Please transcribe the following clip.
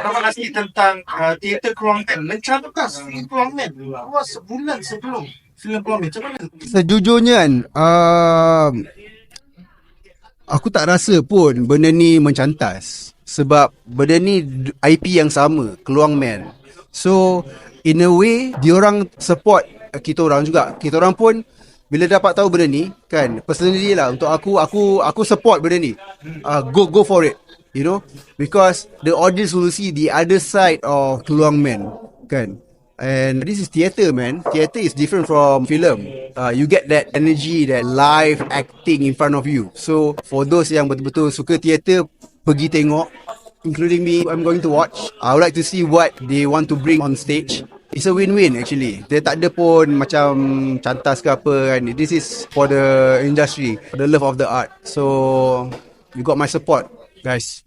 Nama nasi tentang uh, teater Keluang Men. Mencantumkan film Keluang Men. Keluar sebulan sebelum film Keluang Men. Macam mana? Sejujurnya kan um, Aku tak rasa pun benda ni mencantas Sebab benda ni IP yang sama Keluang Man So in a way diorang support kita orang juga Kita orang pun bila dapat tahu benda ni kan personally lah untuk aku aku aku support benda ni uh, go go for it you know because the audience will see the other side of Keluang Man kan And this is theatre, man. Theatre is different from film. Uh, you get that energy, that live acting in front of you. So, for those yang betul-betul suka theatre, pergi tengok. Including me, I'm going to watch. I would like to see what they want to bring on stage. It's a win-win actually. Dia tak ada pun macam cantas ke apa kan. This is for the industry, for the love of the art. So, you got my support, Nice.